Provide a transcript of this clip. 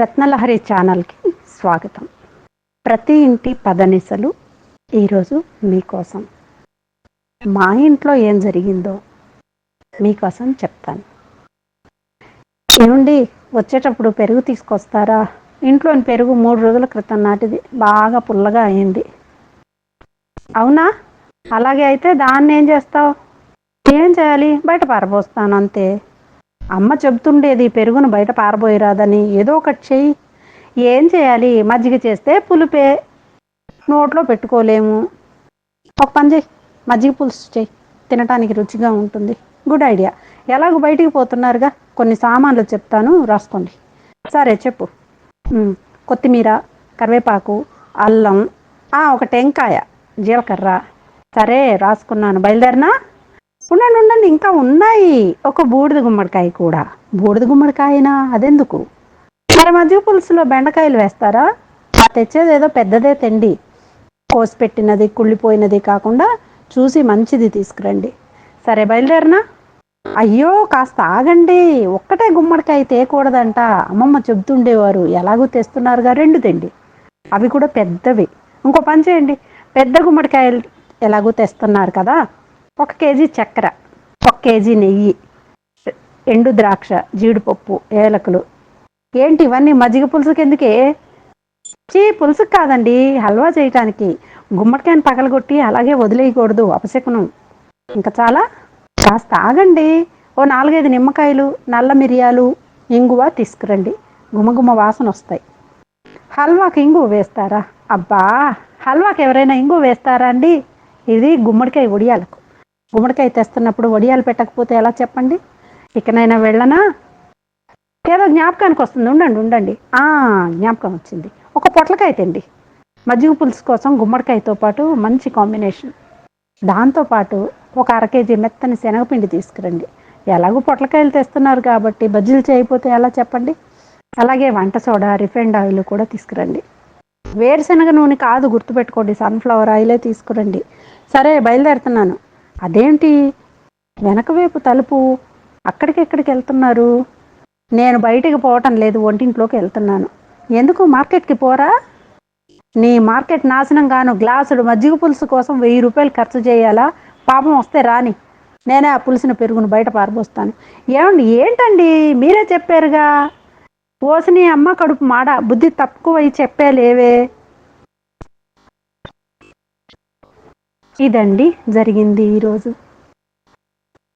రత్నలహరి ఛానల్కి స్వాగతం. ప్రతి ఇంటి పదనిసలు ఈరోజు మీకోసం మా ఇంట్లో ఏం జరిగిందో మీకోసం చెప్తాను. ఏమండి వచ్చేటప్పుడు పెరుగు తీసుకొస్తారా? ఇంట్లోని పెరుగు మూడు రోజుల క్రితం నాటిది. బాగా పుల్లగా అయింది. అవునా? అలాగే అయితే దాన్ని ఏం చేస్తావు? ఏం చేయాలి? బయట పారబోస్తాను అంతే. అమ్మ చెబుతుండేది పెరుగును బయట పారబోయరాదని. ఏదో ఒకటి చెయ్యి. ఏం చేయాలి? మజ్జిగ చేస్తే పులిపే. నోట్లో పెట్టుకోలేము. ఒక పని చెయ్యి. మజ్జిగ పులుసు చెయ్యి. తినటానికి రుచిగా ఉంటుంది. Good idea. ఎలాగో బయటికి పోతున్నారుగా? కొన్ని సామాన్లు చెప్తాను. రాసుకోండి. సరే చెప్పు. కొత్తిమీర కరివేపాకు అల్లం. ఒక టెంకాయ జీలకర్ర. సరే రాసుకున్నాను. బయలుదేరినా? ఉండండి ఉండండి ఇంకా ఉన్నాయి. ఒక బూడిద గుమ్మడికాయ కూడా. బూడిద గుమ్మడికాయనా? అదెందుకు? మరి మధ్య పులుసులో బెండకాయలు వేస్తారా? ఆ తెచ్చేది ఏదో పెద్దదే తెండి. కోసి పెట్టినది కుళ్ళిపోయినది కాకుండా చూసి మంచిది తీసుకురండి. సరే బయలుదేరినా? అయ్యో కాస్త ఆగండి. ఒక్కటే గుమ్మడికాయ తేయకూడదంట అమ్మమ్మ చెబుతుండేవారు ఎలాగో తెస్తున్నారుగా రెండు తెండి. అవి కూడా పెద్దవి. ఇంకో పని చేయండి. పెద్ద గుమ్మడికాయలు ఎలాగో తెస్తున్నారు కదా? ఒక కేజీ చక్కెర ఒక కేజీ నెయ్యి ఎండు ద్రాక్ష జీడిపప్పు ఏలకులు. ఏంటి ఇవన్నీ మజ్జిగ పులుసుకి ఎందుకే చీ పులుసుకు కాదండి హల్వా చేయటానికి. గుమ్మడికాయని పగలగొట్టి అలాగే వదిలేయకూడదు అపశకునం. ఇంకా చాలా? కాస్త ఆగండి. ఓ నాలుగైదు నిమ్మకాయలు నల్ల మిరియాలు ఇంగువ తీసుకురండి. గుమగుమ వాసన వస్తాయి. హల్వాకి ఇంగువ వేస్తారా? అబ్బా! హల్వాకి ఎవరైనా ఇంగువ వేస్తారా అండి? ఇది గుమ్మడికాయ వడియాలకు గుమ్మడికాయ తెస్తున్నప్పుడు వడియాలు పెట్టకపోతే ఎలా చెప్పండి? ఇకనైనా వెళ్ళనా? ఏదో జ్ఞాపకానికి వస్తుంది. ఉండండి ఉండండి. ఆ జ్ఞాపకం వచ్చింది. ఒక పొట్లకాయ తిండి. మజ్జిగ పులుసు కోసం గుమ్మడికాయతో పాటు మంచి కాంబినేషన్. దాంతోపాటు ఒక అర కేజీ మెత్తని శనగపిండి తీసుకురండి. ఎలాగో పొట్లకాయలు తెస్తున్నారు కాబట్టి బజ్జీలు చేయకపోతే ఎలా చెప్పండి? అలాగే వంట సోడా రిఫైండ్ ఆయిల్ కూడా తీసుకురండి. వేరుశనగ నూనె కాదు గుర్తుపెట్టుకోండి. సన్ఫ్లవర్ ఆయిలే తీసుకురండి. సరే బయలుదేరుతున్నాను. అదేంటి? వెనకవైపు తలుపు. అక్కడికెక్కడికి వెళ్తున్నారు. నేను బయటికి పోవటం లేదు వంటింట్లోకి వెళ్తున్నాను. ఎందుకు మార్కెట్కి పోరా? నీ మార్కెట్ నాశనం గాను గ్లాసుడు మజ్జిగ పులుసు కోసం వెయ్యి రూపాయలు ఖర్చు చేయాలా? పాపం వస్తే రాని. నేనే ఆ పులుసుని పెరుగును బయట పారబోస్తాను. ఏమండి ఏంటండి? మీరే చెప్పారుగా. పోసిన అమ్మ కడుపు మాడ. బుద్ధి తక్కువ చెప్పే లేవే ఇదండి జరిగింది ఈరోజు.